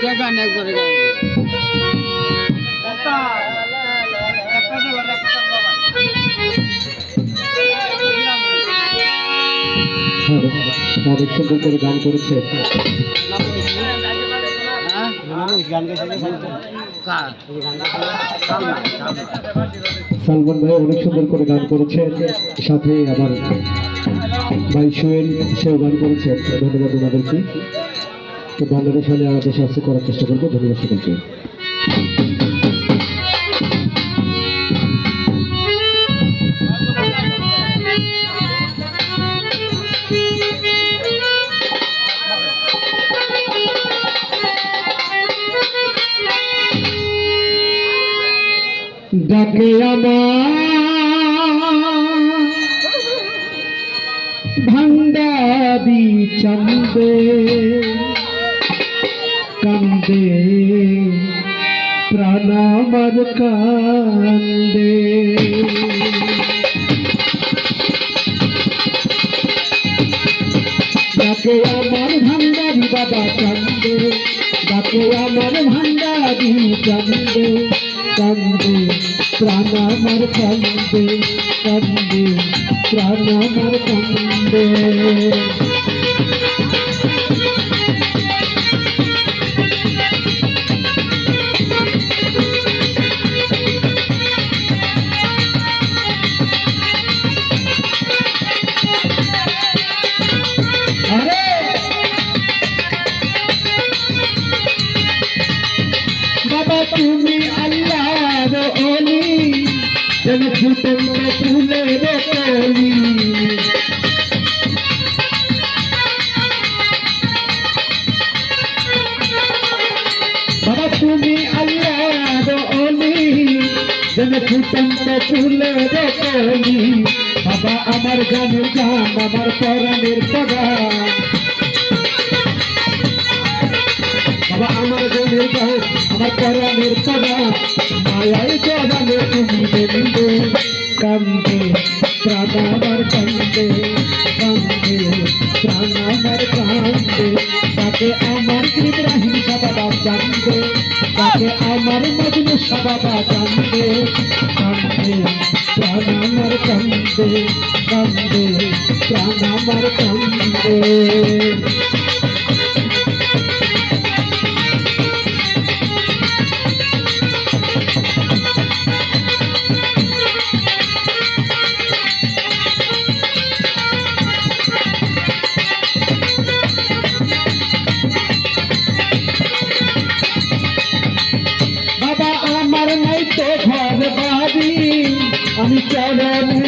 একটা গান একবারে গান অনেক সুন্দর করে গান করেছে হ্যাঁ? সালমান ভাই অনেক সুন্দর করে গান করেছে। সাথে আমার ভাই সোহেল সেও গান করেছে। ধন্যবাদ ওনাদেরকে। তো বাংলাদেশ হলে আমাদের শাস্তি করার চেষ্টা করব। ধন্যবাদ সকলকে। ডাকে আমার ভান্ডারি চন্দে। কান্দে প্রাণ আমার কান্দে। ডাকে আমার ভান্ডারি বাবা কান্দে, ডাকে আমার ভান্ডারি কান্দে কান্দে প্রাণ আমার কান্দে কান্দে প্রাণ আমার কান্দে। তুমি আল্লাহর অলি যেন ফুটন্ত ফুলের কলি বাবা, আমার গানের গান আমার পরাণের পরাণ বাবা, আমার গনের গান আমার পরাণের পরাণ মায়ায় জড়ালে তুমি দেবে কান্দে। প্রাণ আমার কান্দে কান্দে প্রাণ আমার কান্দে তাকে আমার ইব্রাহিম বাবা জানবে তাকে আমার মজনু বাবা জানবে Sadam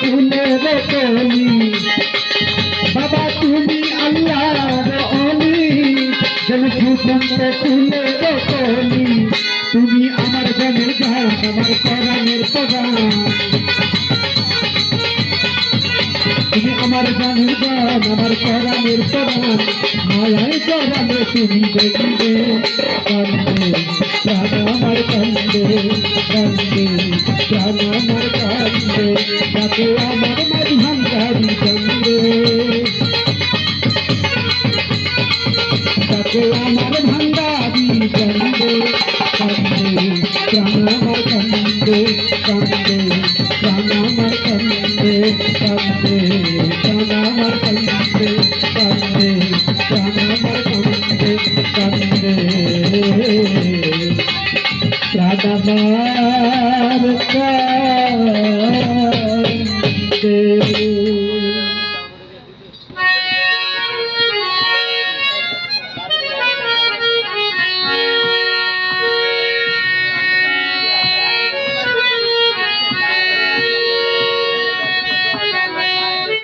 ফুলের কলি বাবা, তুমি আল্লাহর অলি যেন ফুটন্ত ফুলের কলি তুমি আমার গানের গান আমার পরাণের পরাণ তুমি আমার গানের গান আমার পরাণের পরাণ কান্দে কান্দে। কান্দে আমার কান্দে। চন্দ্রে ডাকো আমার মাঝভান্ডারি চন্দ্রে ডাকো আমার ভান্ডার देव